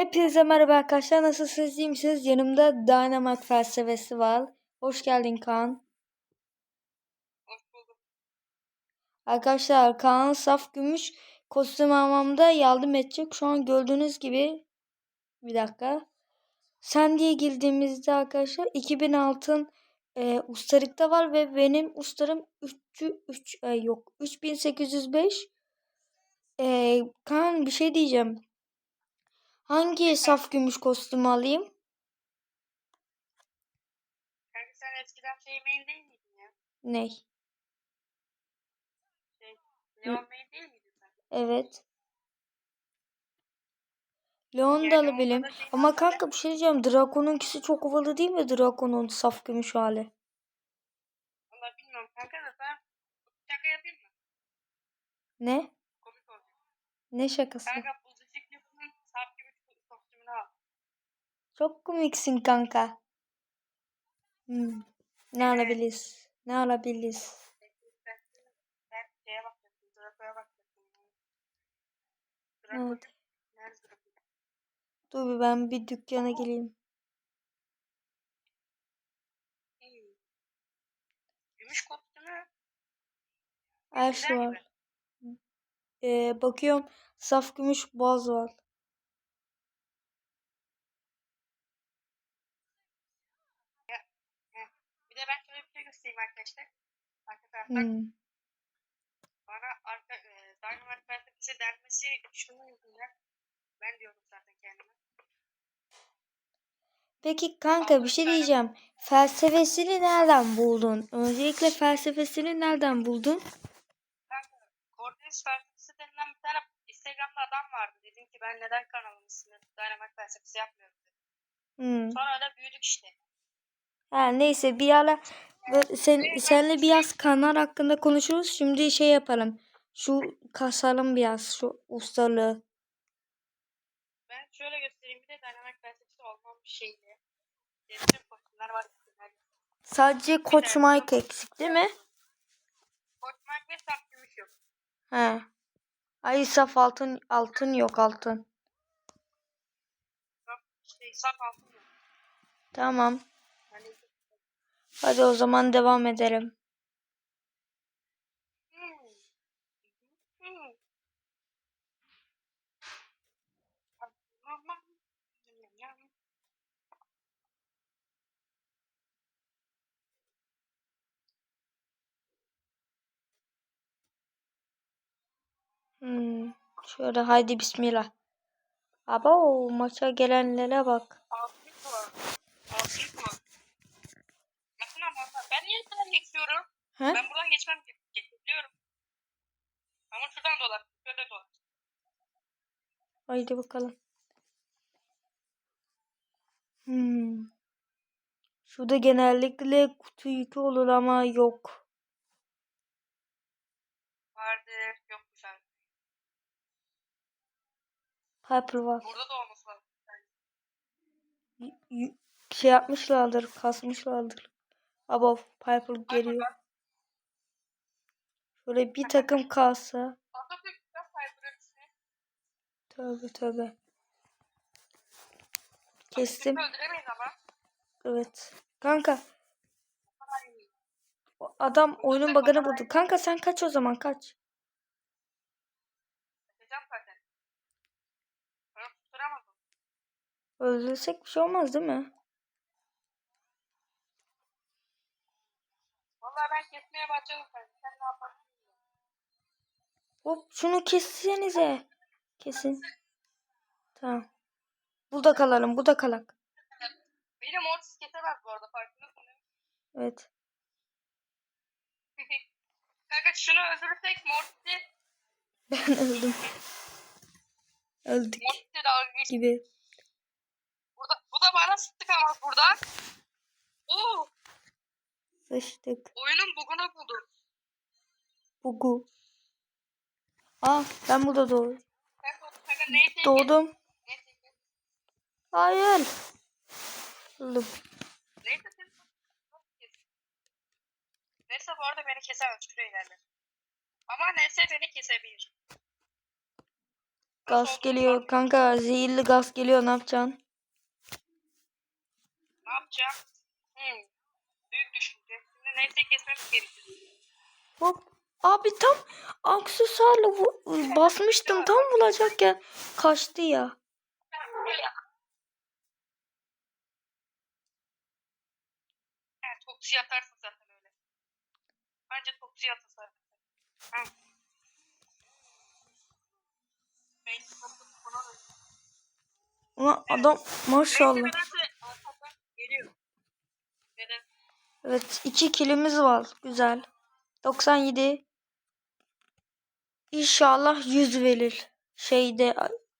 Hepinize merhaba arkadaşlar. Nasılsınız? iyi misiniz? Yanımda Dynamite felsefesi var. Hoş geldin Kaan. Hoş bulduk. Arkadaşlar Kaan saf gümüş kostüm almamda yardım edecek. Şu an gördüğünüz gibi bir dakika. Sen diye girdiğimizde arkadaşlar 2000 altın e, ustalıkta var ve benim ustarım 3 3 e, yok 3805 e, Kaan bir şey diyeceğim. Hangi saf gümüş kostümü alayım? Kanka sen eskiden şey main değil miydin ya? Ney? Şey, Leon main değil miydin sen? Evet. Leon da Yani alabilirim. onda da şey Ama kanka bir şey diyeceğim. Drakon'unkisi çok havalı değil mi? Drakon'un saf gümüş hali. Valla bilmiyorum kanka da ben şaka yapayım mı? Ne? Komik olacak. Ne şakası? Kanka buzuşuk yapının saf gibi kostümünü al. Çok komiksin kanka. Hmm. Ne alabiliriz? Ne alabiliriz? Evet. Dur bir ben bir dükkana geleyim. Gümüş kostümü. Her şey var. Ee, bakıyorum. Saf gümüş boğaz var. Heh. Bir de ben şöyle bir şey göstereyim arkadaşlar. Arka taraftan. Hmm. Bana arka e, Dynamite felsefesi denmesi şunun yüzünden. Ben diyorum zaten kendime. Peki kanka bir şey diyeceğim. Felsefesini nereden buldun? Öncelikle felsefesini nereden buldun? Kanka Cordyceps felsefesi denilen bir tane Instagram'da adam vardı. Dedim ki ben neden kanalımın ismini Dynamite felsefesi yapmıyorum dedim. Hmm. Sonra öyle büyüdük işte. Ha, neyse bir ara sen, senle biraz kanal hakkında konuşuruz. Şimdi şey yapalım. Şu kasalım biraz şu ustalığı. Ben şöyle göstereyim bir de Dynamite felsefesi olmam bir şeydi. Bütün kostümler var. Sadece Koç Mike eksik değil mi? Koçmak ve saf gümüş yok. He. Ay saf altın altın yok altın. Saf, şey, saf altın yok. Tamam. Hadi o zaman devam edelim. hmm. Şöyle haydi bismillah. Abo maça gelenlere bak. Altılık var. Altılık var. Bakın ama ben niye buradan geçiyorum? He? Ben buradan geçmem geçebiliyorum. Ama şuradan dolar. Şöyle dolar. Haydi bakalım. Hmm. Şurada genellikle kutu yükü olur ama yok. Vardır. Yokmuş abi. Piper var. Burada da olması lazım. Y- y- şey yapmışlardır, kasmışlardır. Abo Piper geliyor. Şöyle bir takım kalsa. Tövbe tövbe. Kestim. Evet. Kanka adam oyunun bug'ını buldu. Kanka sen kaç o zaman kaç. Öldürsek bir şey olmaz değil mi? Vallahi ben kesmeye başladım. Sen ne yaparsın? Hop şunu kessenize. Kesin. Tamam. Burada kalalım. Burada kalak. Benim Mortis kesemez bu arada mi? Evet. Kanka şunu öldürürsek Mortis'i Ben öldüm. Öldük gibi. Burada, bu da bana sıktık ama burada. Oo, Sıçtık. oyunun bugunu buldu. Bugu. Aa ben burada doğdum. Doğdum. Hayır. Öldüm. Neyse bu arada beni kesemez. Şuraya ilerle. Ama neyse beni kesebilir. Gaz geliyor. tahmin- Kanka zehirli gaz geliyor. Ne yapacaksın? Ne yapacağım? Hmm. Büyük düşünce. Şimdi neyse kesmemiz gerekiyor. Hop. Abi tam aksesuarla basmıştım. Tam bulacakken kaçtı ya. Evet, toksi atarsın zaten öyle. Bence toksi atasın. Ha. Belki toksi falan öyle. Ulan adam maşallah. Evet iki kilimiz var. Güzel. 97. İnşallah 100 verir. Şeyde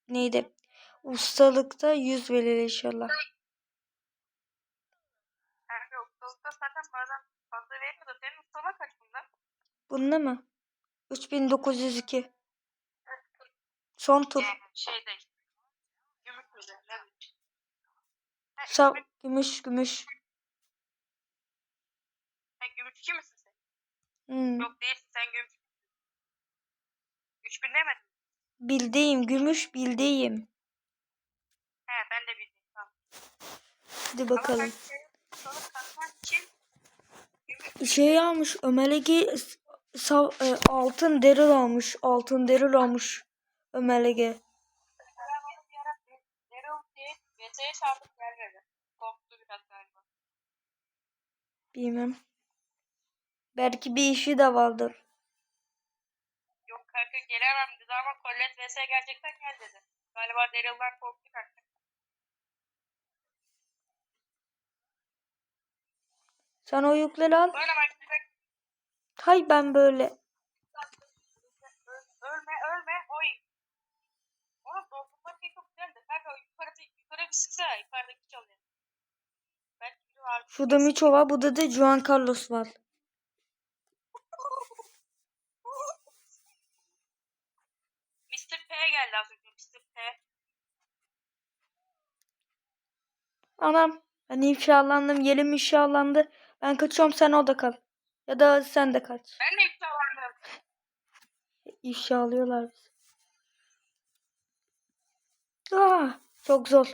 neydi? Ustalıkta 100 verir inşallah. Yani. Tosta zaten bazen fazla veriyor da senin ustalar kaç bunda? Bunda mı? 3902. Son tur. Şeyde işte. Gümrük müze. Ne bileyim. Ha, Sa gümrük- gümüş gümüş. ha, gümrükçü misin sen? Hmm. Yok değilsin sen gümrük. 3000 demedin. Bildiğim gümüş bildiğim. He ben de bildim. Tamam. Hadi bakalım. Şey almış Ömelege sa- e, altın deril almış. Altın deril almış Ömelege. Bilmem. Belki bir işi de vardır. Kanka gelemem dedi ama Colette VS gerçekten gel dedi. Galiba Daryl'dan korktu kanka. Sen o yükleri al. Böyle bak. Hay ben böyle. Öl- Ölme ölme oy. Oğlum doldurma şey çok güzeldi. Kanka yukarı, yukarı bir sıksana yukarıdaki çalıyor. Şurada Miço var. Burada da Juan Carlos var. Anam. Ben ifşalandım. Yelim ifşalandı. Ben kaçıyorum sen orada kal. Ya da sen de kaç. Ben de yükselendim. İfşa alıyorlar bizi. Ah, çok zor.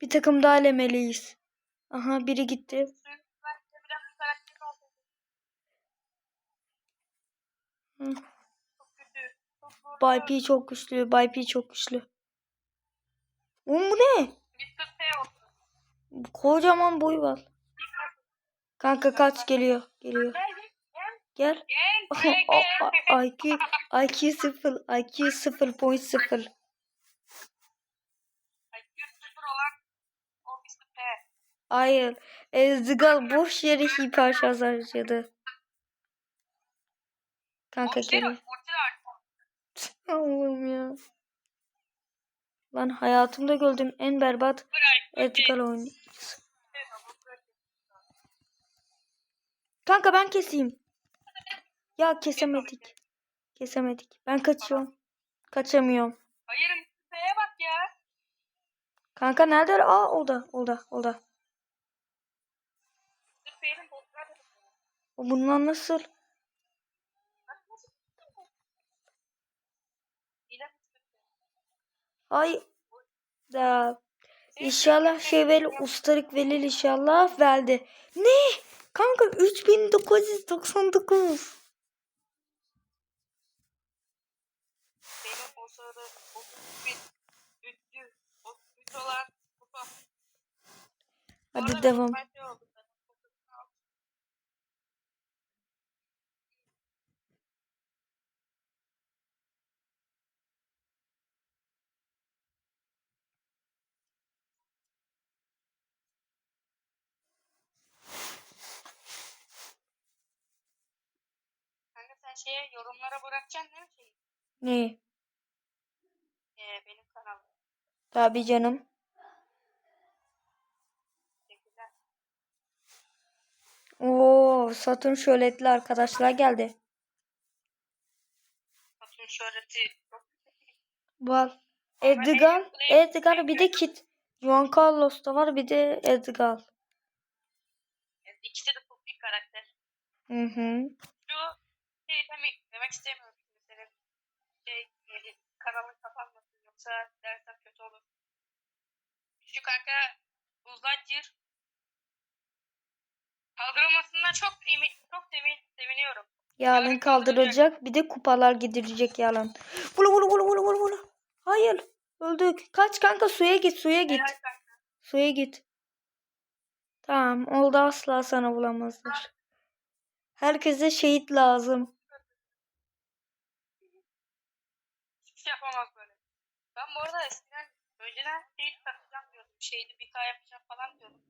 Bir takım daha elemeliyiz. Aha biri gitti. Hı. Çok kötü. Çok zor. Bay P çok güçlü. Bay P çok güçlü. Oğlum bu ne? Kocaman boy var. Kanka kaç geliyor. Geliyor. Gel. IQ, IQ 0. IQ 0.0. IQ sıfır olan o Mr. P. Hayır. Ezdigal boş yere hiper şarj harcadı. Kanka geliyor. Allah'ım ya. Lan hayatımda gördüğüm en berbat. Edgar oyunu. Kanka ben keseyim. Ya kesemedik. Kesemedik. Ben kaçıyorum. Kaçamıyorum. Hayır. P'ye bak ya. Kanka nerede? Aa orada. Orada. Orada. Mr. P'nin botları da O bundan nasıl? Yine Mr. P. Ay. Da. İnşallah şey verir. Ustalık verir inşallah. Verdi. Ne? Kanka 3999. Benim o sırada 30 bin 300 33 olan kupa. Hadi Sonra devam. ben şey oldu zaten. Kanka sen şeye yorumlara bırakacaksın değil mi şeyi? Ne? Ee, benim kanalım. Tabii canım. Oo, Satürn şöhretli arkadaşlar geldi. Satürn şöhreti Var. Edgar, Edgar bir de Kit. Juan Carlos da var bir de Edgar. İkisi de çok büyük karakter. Hı hı. Şey demek, demek istemiyorum şimdi senin şey kanalın kapanmasın yoksa dersem kötü olur. Şu kanka buzdan gir. Kaldırılmasından çok çok semin, seviniyorum. Yarın Yarın kaldırılacak. Bir de kupalar gidilecek yalan. Vulu vulu vulu vulu vulu vulu. Hayır. Öldük. Kaç kanka suya git suya git. Helal kanka. Suya git. Tamam oldu asla sana bulamazlar. Herkese şehit lazım. Şey yapamaz böyle. Ben bu arada eskiden önceden şey takacağım diyordum. Şeydi bir yapacağım falan diyordum.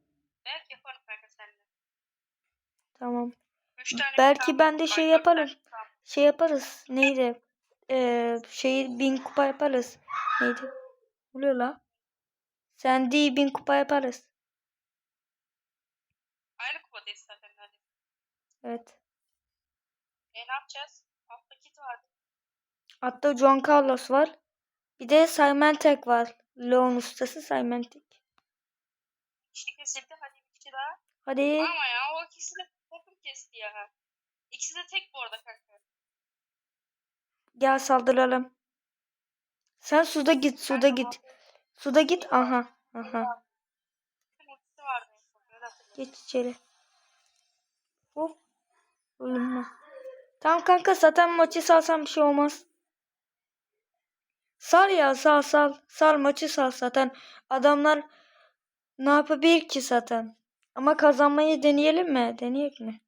Belki yaparım kanka seninle. Tamam. Üç tane Belki ben de şey yaparım. Şey yaparız. Neydi? Ee, şey bin kupa yaparız. Neydi? Oluyor la. Sen değil bin kupa yaparız. Aynı kupadayız zaten neredeyse. Evet. E ne yapacağız? Hatta John Carlos var. Bir de Simon Tek var. Leon ustası Simon Tek. kişi kesildi. Hadi bir kişi daha. Hadi. Ama ya o ikisi de takım kesti ya. İkisi de tek bu arada kanka. Gel saldıralım. Sen suda git, suda git. Suda git. Aha. Aha. Geç içeri. Hop. Ölüm Tamam kanka zaten maçı salsam bir şey olmaz. Sal ya sal sal. Sal maçı sal zaten. Adamlar ne yapabilir ki zaten. Ama kazanmayı deneyelim mi? Deneyek mi?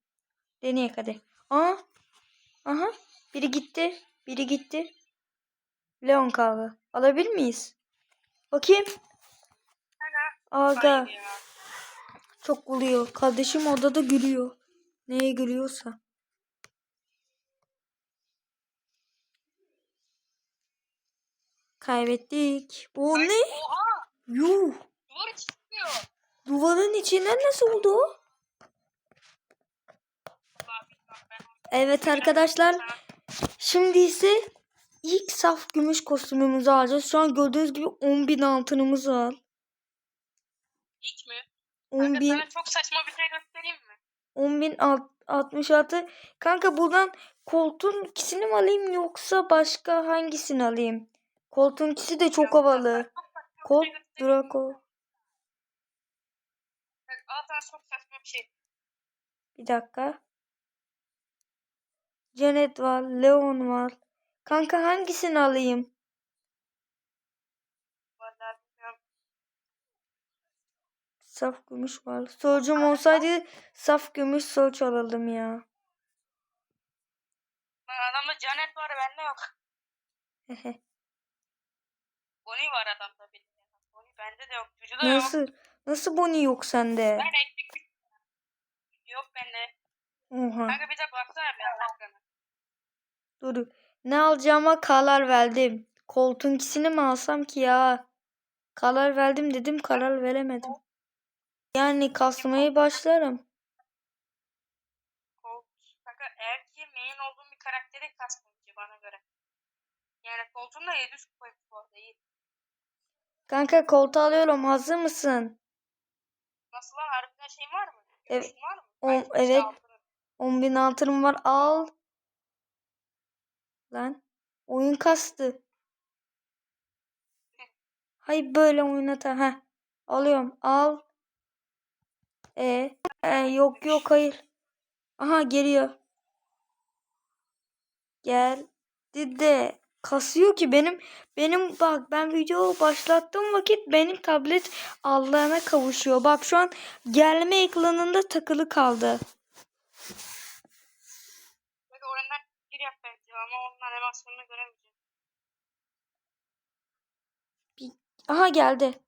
Deneyek hadi. Aa. Aha. Biri gitti. Biri gitti. Leon kaldı. Alabilir miyiz? Bakayım. Aga. Çok gülüyor. Kardeşim odada gülüyor. Neye gülüyorsa. Kaybettik. Bu ne? Oha! Yuh. Duvar çıkmıyor. Duvarın içinden nasıl oldu? o? Evet arkadaşlar. Şimdi ise ilk saf gümüş kostümümüzü alacağız. Şu an gördüğünüz gibi 10.000 altınımız var. İlk mi? Kanka 10.000 sana çok saçma bir şey göstereyim mi? 10.066. Kanka buradan koltuğun ikisini mi alayım yoksa başka hangisini alayım? Koltuğun ikisi de çok havalı. Colt? Draco. Çok saçma bir şey. Bir dakika. Janet var. Leon var. Kanka hangisini alayım? Saf gümüş var. Solcum olsaydı saf gümüş solç alalım ya. Adamda Canet var bende yok. Bonnie var adamda benim. Bonnie bende de yok. Cucu da yok. Nasıl? Nasıl Bonnie yok sende? Ben ekmek bir yok bende. Oha. Kanka bir de baksana Allah aşkına. Dur. Ne alacağıma karar verdim. Koltuğun ikisini mi alsam ki ya? Karar verdim dedim karar veremedim. Yani kasmaya başlarım. Kanka eğer ki main olduğum bir karakteri kastım ki bana göre. Yani Colt'un da 700 kupaymış bu arada iyi. Kanka koltuğu alıyorum. Hazır mısın? Nasıl lan harbiden şeyin var mı? Evet. Var mı? O- Ay, işte evet. altının. 10.000 altınım var. Al. Lan. Oyun kastı. Hay böyle oynata. Ha. Alıyorum. Al. E, e yok yok hayır. Aha geliyor. Geldi de kasıyor ki benim benim bak ben video başlattığım vakit benim tablet Allah'ına kavuşuyor. Bak şu an gelme ekranında takılı kaldı. Böyle oradan gir yap bence ama onun animasyonunu göremeyeceğim. Aha geldi.